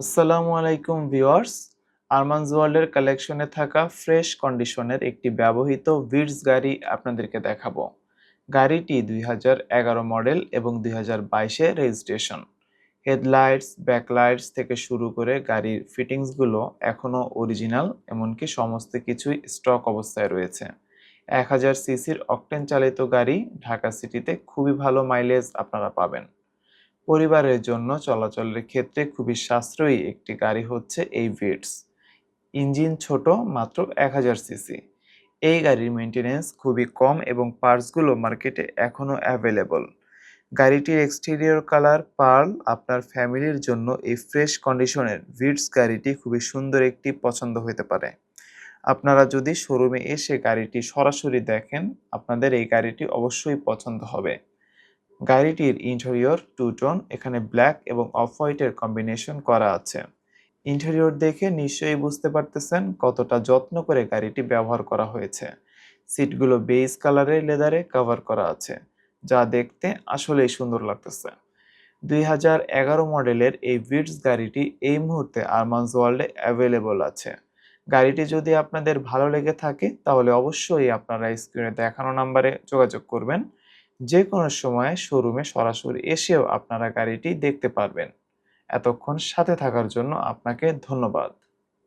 আসসালামু আলাইকুম ভিউয়ার্স। আরমানস ওয়ার্ল্ডের কালেকশনে থাকা ফ্রেশ কন্ডিশনের একটি ব্যবহৃত ভিটস গাড়ি আপনাদেরকে দেখাবো। গাড়িটি দুই হাজার এগারো মডেল এবং দুই হাজার রেজিস্ট্রেশন হেডলাইটস ব্যাকলাইটস থেকে শুরু করে গাড়ির ফিটিংসগুলো এখনও অরিজিনাল এমনকি সমস্ত কিছুই স্টক অবস্থায় রয়েছে। এক হাজার সিসির অকটেন চালিত গাড়ি ঢাকা সিটিতে খুবই ভালো মাইলেজ আপনারা পাবেন। পরিবারের জন্য চলাচলের ক্ষেত্রে খুবই সাশ্রয়ী একটি গাড়ি হচ্ছে এই ভিটস ইঞ্জিন ছোট, মাত্র এক হাজার সিসি। এই গাড়ির মেনটেনেন্স খুবই কম এবং পার্টসগুলো মার্কেটে এখনও অ্যাভেলেবল গাড়িটির এক্সটেরিয়র কালার পার্ল আপনার ফ্যামিলির জন্য এই ফ্রেশ কন্ডিশনের ভিটস গাড়িটি খুবই সুন্দর একটি পছন্দ হতে পারে। আপনারা যদি শোরুমে এসে গাড়িটি সরাসরি দেখেন, আপনাদের এই গাড়িটি অবশ্যই পছন্দ হবে। গাড়িটির ইন্টেরিয়র টু টোন এখানে ব্ল্যাক এবং অফ হোয়াইটের কম্বিনেশন করা আছে। ইন্টেরিয়র দেখে নিশ্চয়ই বুঝতে পারতেছেন কতটা যত্ন করে গাড়িটি ব্যবহার করা হয়েছে। সিটগুলো বেজ কালারের লেদারে কভার করা আছে, যা দেখতে আসলেই সুন্দর লাগতেছে। দুই হাজার এগারো মডেলের এই ভিটস গাড়িটি এই মুহূর্তে আরমান্স ওয়ার্ল্ডে অ্যাভেলেবল আছে। গাড়িটি যদি আপনাদের ভালো লেগে থাকে, তাহলে অবশ্যই আপনারা স্ক্রিনে দেখানো নাম্বারে যোগাযোগ করবেন। যে কোনো সময় শোরুমে সরাসরি এসেও আপনারা গাড়িটি দেখতে পারবেন। এতক্ষণ সাথে থাকার জন্য আপনাকে ধন্যবাদ।